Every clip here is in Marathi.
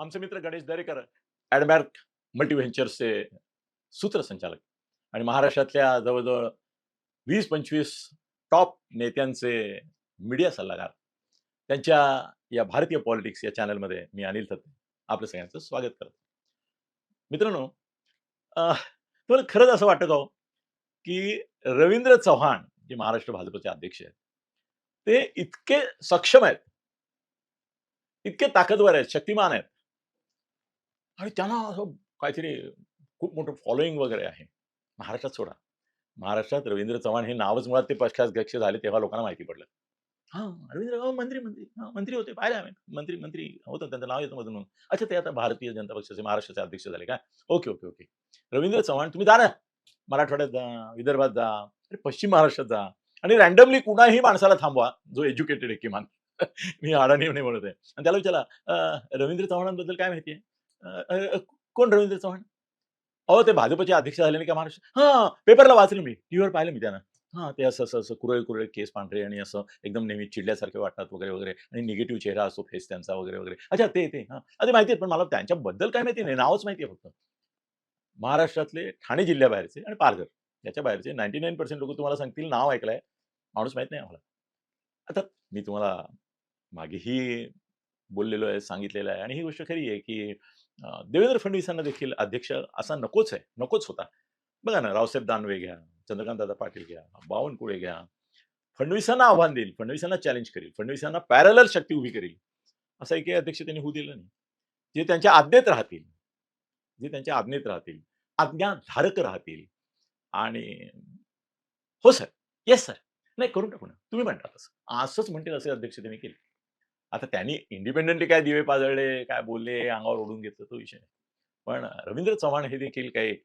आमचे मित्र गणेश दरेकर ॲडमॅर्क मल्टीव्हेंचर्सचे सूत्रसंचालक आणि महाराष्ट्रातल्या जवळजवळ वीस पंचवीस टॉप नेत्यांचे मीडिया सल्लागार. त्यांच्या या भारतीय पॉलिटिक्स या चॅनलमध्ये मी अनिल थत्ते आपलं सगळ्यांचं स्वागत करतो. मित्रांनो तुम्हाला खरंच असं वाटत का हो की रवींद्र चव्हाण जे महाराष्ट्र भाजपचे अध्यक्ष आहेत ते इतके सक्षम आहेत इतके ताकदवर आहेत शक्तिमान आहेत आणि त्यांना असं काहीतरी खूप मोठं फॉलोईंग वगैरे आहे. महाराष्ट्रात सोडा. महाराष्ट्रात रवींद्र चव्हाण हे नावच मुळात ते पक्षाध्यक्ष झाले तेव्हा लोकांना माहिती पडलं. हा रवींद्र मंत्री मंत्री हा मंत्री होते. पाहिले आम्ही. मंत्री मंत्री होतं त्यांचं नाव येतं मधून. अच्छा ते आता भारतीय जनता पक्षाचे महाराष्ट्राचे अध्यक्ष झाले काय okay okay okay. Ravindra Chavan तुम्ही जा ना. मराठवाड्यात जा विदर्भात जा अरे पश्चिम महाराष्ट्रात जा. आणि रँडमली कुणाही माणसाला थांबवा जो एज्युकेटेड आहे किमान. मी अडाणी म्हणत आहे. आणि त्याला विचारा रवींद्र चव्हाणांबद्दल काय माहिती आहे? कोण रवींद्र चव्हाण? अहो ते भाजपचे अध्यक्ष झाले नाही का महाराष्ट्र हा पेपरला वाचलं मी. टीव्हीवर पाहिलं मी त्यांना. हा ते असं असं असं कुरळे कुरळे केस पांढरे आणि असं एकदम नेहमी चिडल्यासारखे वाटतात वगैरे वगैरे आणि निगेटिव्ह चेहरा असो फेस त्यांचा वगैरे वगैरे. अच्छा ते ते. हा. ते माहिती आहे पण मला त्यांच्याबद्दल काय माहिती नाही. नावच माहिती आहे फक्त. महाराष्ट्रातले ठाणे जिल्ह्याबाहेरचे आणि पालघर. याच्या बाहेरचे नाईन्टी नाईन पर्सेंट लोक तुम्हाला सांगतील नाव ऐकलंय. माणूस माहीत नाही आम्हाला. आता मी तुम्हाला मागेही बोललेलो आहे सांगितलेलं आहे. आणि ही गोष्ट खरी आहे की देवेंद्र फडणवीसांना देखील अध्यक्ष असा नकोच आहे नकोच होता. बघा ना रावसाहेब दानवे घ्या चंद्रकांतदादा पाटील घ्या बावनकुळे घ्या. फडणवीसांना आव्हान देईल फडणवीसांना चॅलेंज करेल फडणवीसांना पॅरलर शक्ती उभी करेल असं एक अध्यक्ष त्यांनी होऊ दिलं नाही. जे त्यांच्या आज्ञेत राहतील जे त्यांच्या आज्ञेत राहतील आज्ञाधारक राहतील आणि हो सर. येस सर नाही करून टाकू ना. तुम्ही म्हणता तसं असंच म्हणतील असे अध्यक्ष त्यांनी केले. आता त्यांनी इंडिपेंडेंटली काय दिवे पाजळले काय बोलले अंगावर ओढून घेतलं तो विषय नाही. पण रवींद्र चव्हाण हे देखील काही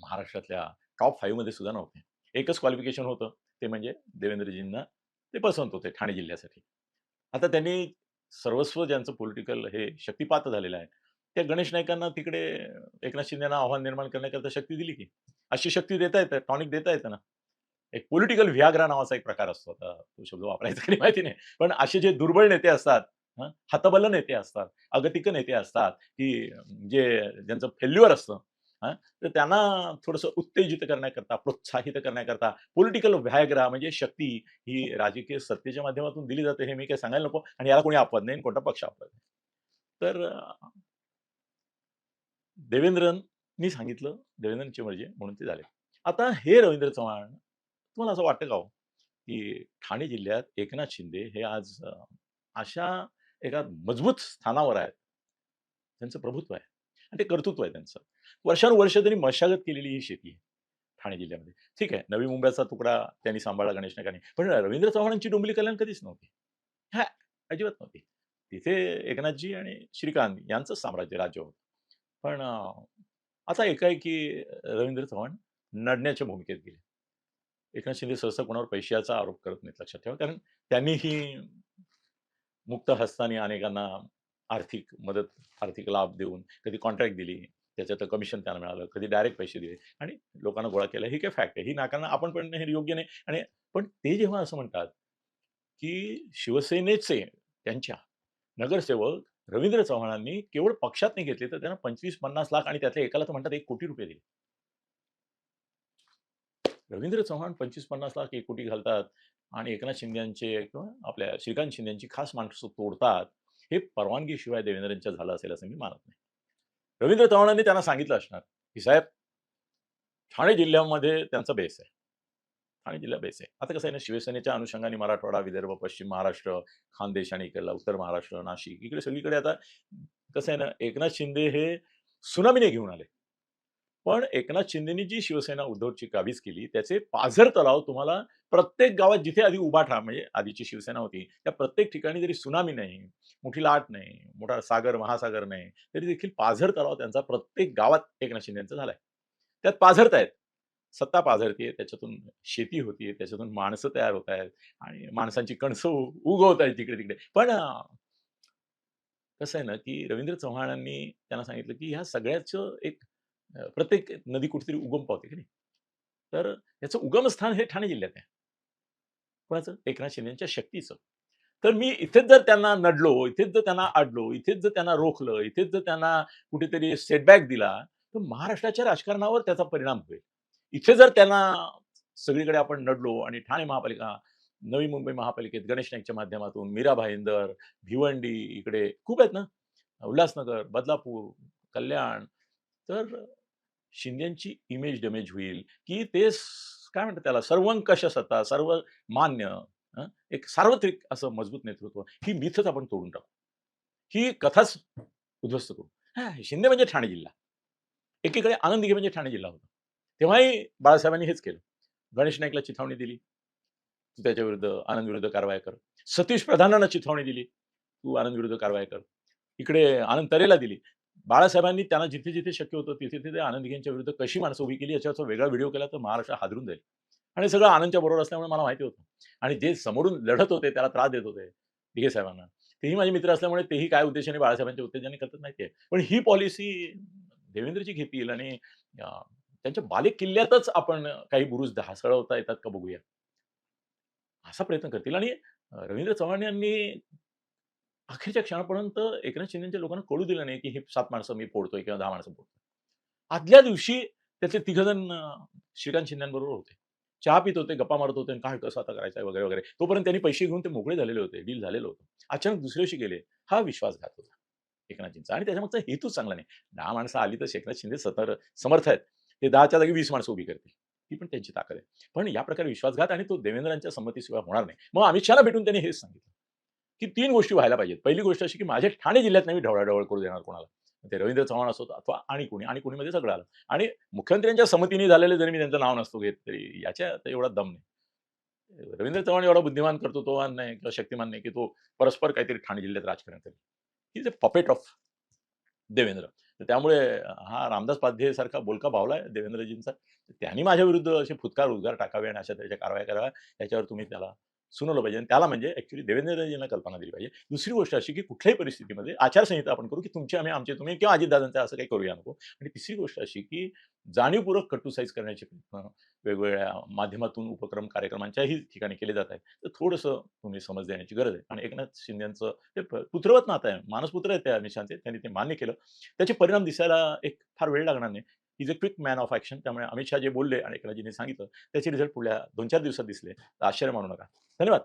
महाराष्ट्रातल्या टॉप फाईव्हमध्ये सुद्धा नव्हते. एकच क्वालिफिकेशन होतं ते म्हणजे देवेंद्रजींना ते पसंत होते ठाणे जिल्ह्यासाठी. आता त्यांनी सर्वस्व ज्यांचं पॉलिटिकल हे शक्तिपात झालेलं आहे त्या गणेश नायकांना तिकडे एकनाथ शिंदेना आव्हान निर्माण करण्याकरता शक्ती दिली की. अशी शक्ती देता येतं टॉनिक देता येतं ना. एक पॉलिटिकल व्याग्रा नावाचा एक प्रकार असतो. आता तो शब्द वापरायचा काही माहिती नाही. पण असे जे दुर्बळ नेते असतात हं, हतबल नेते असतात अगतिक नेते असतात की जे ज्यांचं फेल्युअर असतं तर त्यांना थोडंसं उत्तेजित करण्याकरता प्रोत्साहित करण्याकरता पॉलिटिकल व्यायग्रह म्हणजे शक्ती ही राजकीय सत्तेच्या माध्यमातून दिली जाते हे मी काही सांगायला नको आणि याला कोणी आपत नाही आणि कोणता पक्ष आपत नाही. तर अं, देवेंद्रनी सांगितलं देवेंद्रची मर्जी म्हणजे म्हणून ते झाले. आता हे रवींद्र चव्हाण तुम्हाला असं वाटतं का हो की ठाणे जिल्ह्यात एकनाथ शिंदे हे आज अशा एका मजबूत स्थानावर आहेत? त्यांचं प्रभुत्व आहे आणि ते कर्तृत्व आहे त्यांचं. वर्षानुवर्ष त्यांनी मशागत केलेली ही शेती आहे ठाणे जिल्ह्यामध्ये. ठीक आहे नवी मुंबईचा तुकडा त्यांनी सांभाळला गणेश नाईकांनी पण रवींद्र चव्हाणांची डोंबली कल्याण कधीच नव्हती. हा अजिबात नव्हती. तिथे एकनाथजी आणि श्रीकांत यांचं साम्राज्य राज्य होतं. पण आता एकाएकी रवींद्र चव्हाण नडण्याच्या भूमिकेत गेले. एकनाथ शिंदे सहसा कोणावर पैशाचा आरोप करत नाहीत लक्षात ठेवा. कारण त्यांनीही मुक्त हस्ताने अनेकांना आर्थिक मदत आर्थिक लाभ देऊन कधी कॉन्ट्रॅक्ट दिली त्याच्यात कमिशन त्यांना मिळालं कधी डायरेक्ट पैसे दिले आणि लोकांना गोळा केला ही काय फॅक्ट आहे? ही नाकांना आपण पण हे योग्य नाही. आणि पण ते जेव्हा असं म्हणतात की शिवसेनेचे त्यांच्या नगरसेवक रवींद्र चव्हाणांनी केवळ पक्षात नाही घेतले तर त्यांना पंचवीस पन्नास लाख आणि त्यातल्या एकाला तर म्हणतात एक कोटी रुपये दिले. रवींद्र चव्हाण पंचवीस पन्नास लाख एक कोटी घालतात आणि एकनाथ शिंदेचे किंवा आपल्या श्रीकांत शिंदेची खास माणसं तोडतात हे परवानगीशिवाय देवेंद्रांच्या झालं असेल असं मी मानत नाही. रवींद्र चव्हाणांनी त्यांना सांगितलं असणार की साहेब ठाणे जिल्ह्यामध्ये त्यांचा बेस आहे. ठाणे जिल्हा बेस आहे. आता कसं आहे ना शिवसेनेच्या अनुषंगाने मराठवाडा विदर्भ पश्चिम महाराष्ट्र खानदेश आणि इकडला उत्तर महाराष्ट्र नाशिक इकडे सगळीकडे आता कसं आहे ना एकनाथ शिंदे हे सुनामीने घेऊन आले. पण एकनाथ शिंदेनी जी शिवसेना उद्धवची काबीज केली त्याचे पाझर तलाव तुम्हाला प्रत्येक गावात जिथे आधी उभाठा म्हणजे आधीची शिवसेना होती त्या प्रत्येक ठिकाणी जरी सुनामी नाही मोठी लाट नाही मोठा सागर महासागर नाही तरी देखील पाझर तलाव त्यांचा प्रत्येक गावात एकनाथ शिंदेचा झालाय. त्यात पाझरत आहेत. सत्ता पाझरतीये त्याच्यातून शेती होतीये त्याच्यातून माणसं तयार होत आहेत आणि माणसांची कणसं उगवत आहेत तिकडे तिकडे. पण कसं आहे ना की रवींद्र चव्हाणांनी त्यांना सांगितलं की ह्या सगळ्याचं एक प्रत्येक नदी कुठेतरी उगम पावते की नाही? तर याचं उगमस्थान हे ठाणे जिल्ह्यात आहे. कोणाचं? एकनाथ शिंदेच्या शक्तीचं. तर मी इथेच जर त्यांना नडलो इथेच जर त्यांना आडलो इथेच जर त्यांना रोखलं इथेच जर त्यांना कुठेतरी सेटबॅक दिला तर महाराष्ट्राच्या राजकारणावर त्याचा परिणाम होईल. इथे जर त्यांना सगळीकडे आपण नडलो आणि ठाणे महापालिका नवी मुंबई महापालिकेत गणेश नाईकच्या माध्यमातून मीरा भाईंदर भिवंडी इकडे खूप आहेत ना? उल्हासनगर बदलापूर कल्याण. तर शिंदेची इमेज डॅमेज होईल की ते काय म्हणतात त्याला सर्वंकष सत्ता सर्व मान्य एक सार्वत्रिक असं मजबूत नेतृत्व ही मिथच आपण तोडून टाकू. ही कथाच उद्ध्वस्त करू. शिंदे म्हणजे ठाणे जिल्हा. एकीकडे आनंद म्हणजे ठाणे जिल्हा होता. तेव्हाही बाळासाहेबांनी हेच केलं. गणेश नाईकला चिथावणी दिली. तू त्याच्या विरुद्ध आनंद विरुद्ध कारवाई कर. सतीश प्रधानांना चिथावणी दिली. तू आनंद विरुद्ध कारवाई कर. इकडे आनंद तरेला दिली. बाळासाहेबांनी त्यांना जिथे जिथे शक्य होतं तिथे तिथे आनंद घेंच्या विरुद्ध कशी माणसं उभी केली याच्यावर वेगळा व्हिडिओ केला तर महाराष्ट्र हादरून जाईल. आणि सगळं आनंदच्या बरोबर असल्यामुळे मला माहिती होतं. आणि जे समोरून लढत होते त्याला त्रास देत होते दिघे साहेबांना. तेही माझे मित्र असल्यामुळे तेही काय उद्देशाने बाळासाहेबांच्या उत्तेजनाने करतात माहिती आहे. पण ही पॉलिसी देवेंद्रजी घेतील आणि त्यांच्या बालेक किल्ल्यातच आपण काही बुरुज ढासळवता येतात का बघूया. असा प्रयत्न करतील. आणि रवींद्र चव्हाण यांनी अखेरच्या क्षणापर्यंत एकनाथ शिंदेच्या लोकांना कळू दिलं नाही की हे सात माणसं मी फोडतोय किंवा दहा माणसं फोडतोय. आदल्या दिवशी त्याचे तिघजण श्रीकांत शिंद्यांबरोबर होते. चहा पित होते गप्पा मारत होते आणि काय कसं आता करायचं वगैरे वगैरे. तोपर्यंत त्यांनी पैसे घेऊन ते मोकळे झालेले होते डील झालेलं होतं. अचानक दुसऱ्याशी गेले हा विश्वासघात होता एकनाथजींचा. आणि त्याच्यामागचा हेतूच चांगला नाही. दहा माणसं आली तर एकनाथ शिंदे सतर समर्थ आहेत. ते दहाच्या जागी वीस माणसं उभी करतील. ती पण त्यांची ताकद आहे. पण या प्रकारे विश्वासघात आणि तो देवेंद्रांच्या संमतीशिवाय होणार नाही. मग अमित शहाला भेटून त्यांनी हेच सांगितलं. की तीन गोष्टी व्हायला पाहिजेत. पहिली गोष्ट अशी की माझ्या ठाणे जिल्ह्यात नाही मी ढवळाढवळ करू देणार कोणाला. ते रवींद्र चव्हाण असो अथवा आणि कोणी आणि कोणीमध्ये सगळं आलं. आणि मुख्यमंत्र्यांच्या समतीने झालेले जरी मी त्यांचं नाव नसतो घेत तरी याच्या एवढा दम नाही. रवींद्र चव्हाण एवढा बुद्धिमान करतो तो नाही किंवा शक्तिमान नाही की तो परस्पर काहीतरी ठाणे जिल्ह्यात राजकारण करेल. ही जे पपेट ऑफ देवेंद्र. तर त्यामुळे हा रामदास पाध्ये सारखा बोलका भावला आहे देवेंद्रजींचा. त्यांनी माझ्या विरुद्ध असे फुतकार उद्गार टाकावे आणि अशा त्याच्या कारवाया कराव्या. याच्यावर तुम्ही त्याला सुनवलं पाहिजे. आणि त्याला म्हणजे ऍक्च्युली देवेंद्रजींना कल्पना दिली पाहिजे. दुसरी गोष्ट अशी की कुठल्याही परिस्थितीमध्ये आचारसंहिता आपण करू की तुमचे आम्ही आमचे तुम्ही किंवा अजितदादांचा असं काही करूया नको. आणि तिसरी गोष्ट अशी की जाणीवपूर्वक कटुसाईज करण्याचे प्रयत्न वेगवेगळ्या माध्यमातून उपक्रम कार्यक्रमांच्याही ठिकाणी केले जात आहेत. तर थोडंसं तुम्ही समज देण्याची गरज आहे. आणि एकनाथ शिंदेचं ते पुत्रवत नातं आहे. मानसपुत्र आहे त्या निशांचे त्यांनी ते मान्य केलं. त्याचे परिणाम दिसायला एक फार वेळ लागणार नाही. Is a quick man of action त्यामुळे अमित शहा जे बोलले आणि एकनाथजींनी सांगितलं त्याचे रिझल्ट पुढल्या दोन चार दिवसात दिसले. तर आश्चर्य मानू नका. धन्यवाद.